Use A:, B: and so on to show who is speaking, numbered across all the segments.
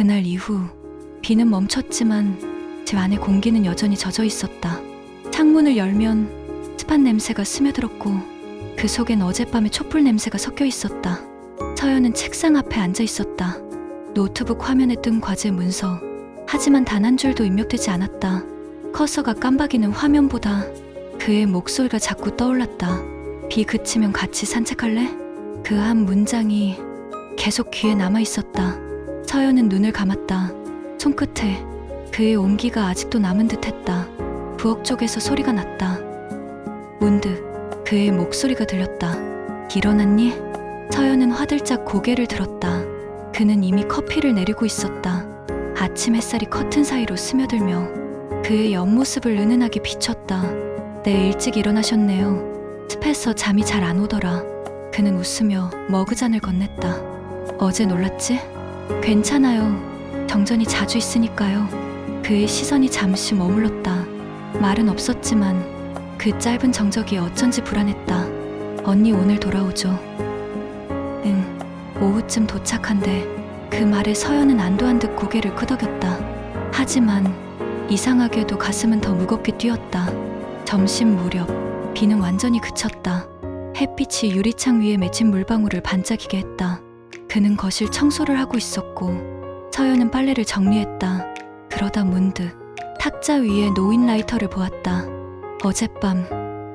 A: 그날 이후 비는 멈췄지만 집 안의 공기는 여전히 젖어 있었다. 창문을 열면 습한 냄새가 스며들었고 그 속엔 어젯밤의 촛불 냄새가 섞여 있었다. 서연은 책상 앞에 앉아 있었다. 노트북 화면에 뜬 과제 문서. 하지만 단 한 줄도 입력되지 않았다. 커서가 깜박이는 화면보다 그의 목소리가 자꾸 떠올랐다. 비 그치면 같이 산책할래? 그 한 문장이 계속 귀에 남아 있었다. 서연은 눈을 감았다. 손끝에 그의 온기가 아직도 남은 듯 했다. 부엌 쪽에서 소리가 났다. 문득 그의 목소리가 들렸다. 일어났니? 서연은 화들짝 고개를 들었다. 그는 이미 커피를 내리고 있었다. 아침 햇살이 커튼 사이로 스며들며 그의 옆모습을 은은하게 비췄다. 네, 일찍 일어나셨네요. 습해서 잠이 잘 안 오더라. 그는 웃으며 머그잔을 건넸다. 어제 놀랐지? 괜찮아요. 정전이 자주 있으니까요. 그의 시선이 잠시 머물렀다. 말은 없었지만 그 짧은 정적이 어쩐지 불안했다. 언니 오늘 돌아오죠. 응, 오후쯤 도착한데 그 말에 서연은 안도한 듯 고개를 끄덕였다. 하지만 이상하게도 가슴은 더 무겁게 뛰었다. 점심 무렵 비는 완전히 그쳤다. 햇빛이 유리창 위에 맺힌 물방울을 반짝이게 했다. 그는 거실 청소를 하고 있었고 서연은 빨래를 정리했다. 그러다 문득 탁자 위에 노인 라이터를 보았다. 어젯밤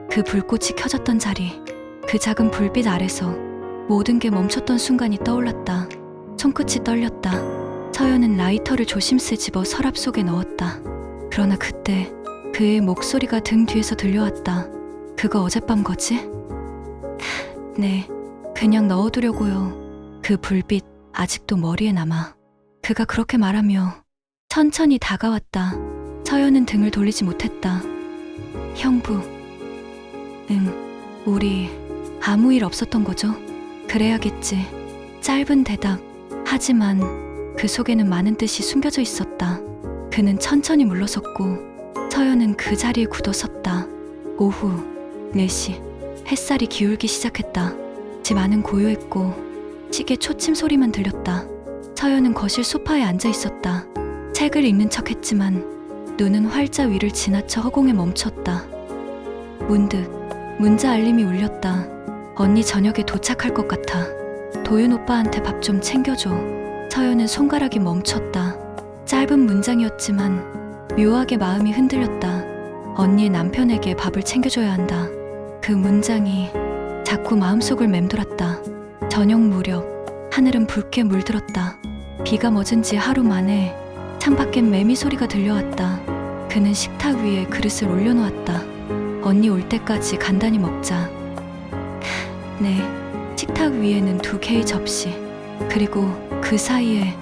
A: 그 불꽃이 켜졌던 자리, 그 작은 불빛 아래서 모든 게 멈췄던 순간이 떠올랐다. 손끝이 떨렸다. 서연은 라이터를 조심스레 집어 서랍 속에 넣었다. 그러나 그때 그의 목소리가 등 뒤에서 들려왔다. 그거 어젯밤 거지? 네, 그냥 넣어두려고요. 그 불빛 아직도 머리에 남아. 그가 그렇게 말하며 천천히 다가왔다. 서연은 등을 돌리지 못했다. 형부. 응, 우리 아무 일 없었던 거죠? 그래야겠지. 짧은 대답. 하지만 그 속에는 많은 뜻이 숨겨져 있었다. 그는 천천히 물러섰고 서연은 그 자리에 굳어 섰다. 오후 4시 햇살이 기울기 시작했다. 집 안은 고요했고 시계 초침 소리만 들렸다. 서연은 거실 소파에 앉아 있었다. 책을 읽는 척 했지만 눈은 활자 위를 지나쳐 허공에 멈췄다. 문득 문자 알림이 울렸다. 언니 저녁에 도착할 것 같아. 도윤 오빠한테 밥 좀 챙겨줘. 서연은 손가락이 멈췄다. 짧은 문장이었지만 묘하게 마음이 흔들렸다. 언니의 남편에게 밥을 챙겨줘야 한다. 그 문장이 자꾸 마음속을 맴돌았다. 저녁 무렵 하늘은 붉게 물들었다. 비가 멎은 지 하루 만에 창밖엔 매미 소리가 들려왔다. 그는 식탁 위에 그릇을 올려놓았다. 언니 올 때까지 간단히 먹자. 네, 식탁 위에는 두 개의 접시, 그리고 그 사이에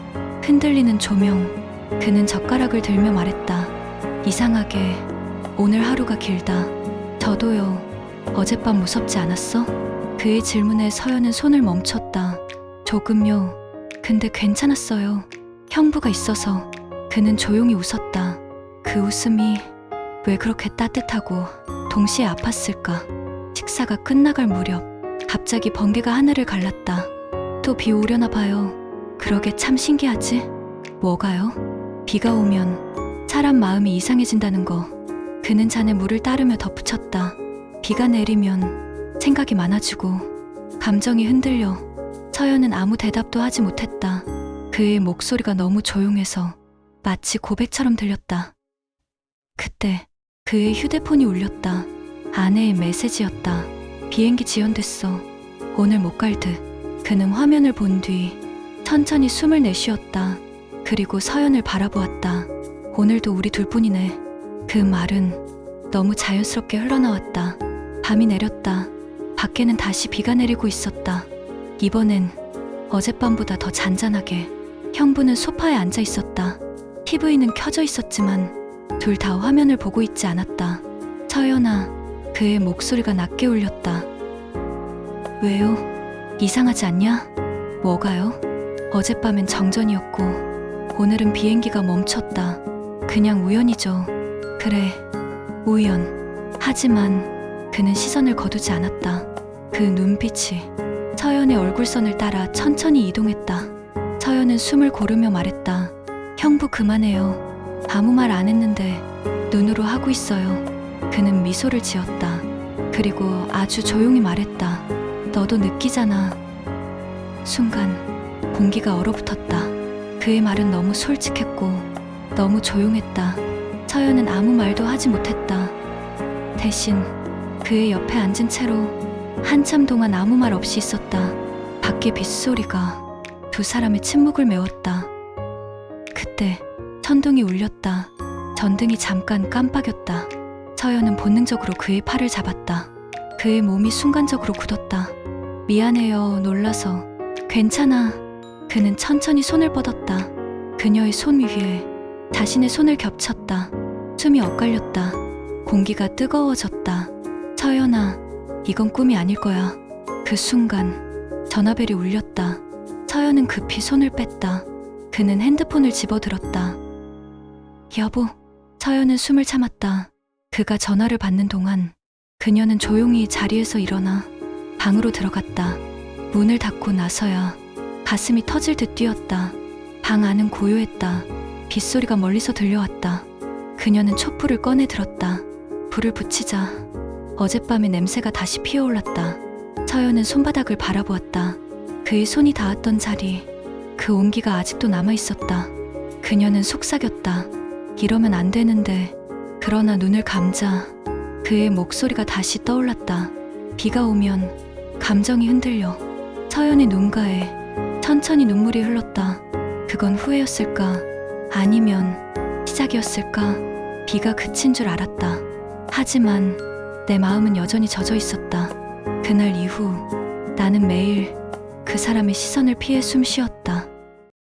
A: 흔들리는 조명. 그는 젓가락을 들며 말했다. 이상하게 오늘 하루가 길다. 저도요. 어젯밤 무섭지 않았어? 그의 질문에 서연은 손을 멈췄다. 조금요. 근데 괜찮았어요. 형부가 있어서 그는 조용히 웃었다. 그 웃음이 왜 그렇게 따뜻하고 동시에 아팠을까? 식사가 끝나갈 무렵 갑자기 번개가 하늘을 갈랐다. 또 비 오려나 봐요. 그러게 참 신기하지? 뭐가요? 비가 오면 사람 마음이 이상해진다는 거. 그는 잔에 물을 따르며 덧붙였다. 비가 내리면 생각이 많아지고 감정이 흔들려 서연은 아무 대답도 하지 못했다. 그의 목소리가 너무 조용해서 마치 고백처럼 들렸다. 그때 그의 휴대폰이 울렸다. 아내의 메시지였다. 비행기 지연됐어. 오늘 못 갈 듯. 그는 화면을 본 뒤 천천히 숨을 내쉬었다. 그리고 서연을 바라보았다. 오늘도 우리 둘뿐이네. 그 말은 너무 자연스럽게 흘러나왔다. 밤이 내렸다. 밖에는 다시 비가 내리고 있었다. 이번엔 어젯밤보다 더 잔잔하게. 형부는 소파에 앉아 있었다. TV는 켜져 있었지만 둘 다 화면을 보고 있지 않았다. 서연아, 그의 목소리가 낮게 울렸다. 왜요? 이상하지 않냐? 뭐가요? 어젯밤엔 정전이었고, 오늘은 비행기가 멈췄다. 그냥 우연이죠. 그래, 우연. 하지만 그는 시선을 거두지 않았다. 그 눈빛이 서연의 얼굴선을 따라 천천히 이동했다. 서연은 숨을 고르며 말했다. 형부 그만해요. 아무 말 안 했는데 눈으로 하고 있어요. 그는 미소를 지었다. 그리고 아주 조용히 말했다. 너도 느끼잖아. 순간 공기가 얼어붙었다. 그의 말은 너무 솔직했고 너무 조용했다. 서연은 아무 말도 하지 못했다. 대신 그의 옆에 앉은 채로 한참 동안 아무 말 없이 있었다. 밖에 빗소리가 두 사람의 침묵을 메웠다. 그때 천둥이 울렸다. 전등이 잠깐 깜빡였다. 서연은 본능적으로 그의 팔을 잡았다. 그의 몸이 순간적으로 굳었다. 미안해요, 놀라서. 괜찮아. 그는 천천히 손을 뻗었다. 그녀의 손 위에 자신의 손을 겹쳤다. 숨이 엇갈렸다. 공기가 뜨거워졌다. 서연아, 이건 꿈이 아닐 거야. 그 순간 전화벨이 울렸다. 서연은 급히 손을 뺐다. 그는 핸드폰을 집어들었다. 여보, 서연은 숨을 참았다. 그가 전화를 받는 동안 그녀는 조용히 자리에서 일어나 방으로 들어갔다. 문을 닫고 나서야 가슴이 터질 듯 뛰었다. 방 안은 고요했다. 빗소리가 멀리서 들려왔다. 그녀는 촛불을 꺼내 들었다. 불을 붙이자 어젯밤의 냄새가 다시 피어올랐다. 서연은 손바닥을 바라보았다. 그의 손이 닿았던 자리, 그 온기가 아직도 남아 있었다. 그녀는 속삭였다. 이러면 안 되는데. 그러나 눈을 감자 그의 목소리가 다시 떠올랐다. 비가 오면 감정이 흔들려 서연의 눈가에 천천히 눈물이 흘렀다. 그건 후회였을까? 아니면 시작이었을까? 비가 그친 줄 알았다. 하지만 내 마음은 여전히 젖어 있었다. 그날 이후 나는 매일 그 사람의 시선을 피해 숨 쉬었다.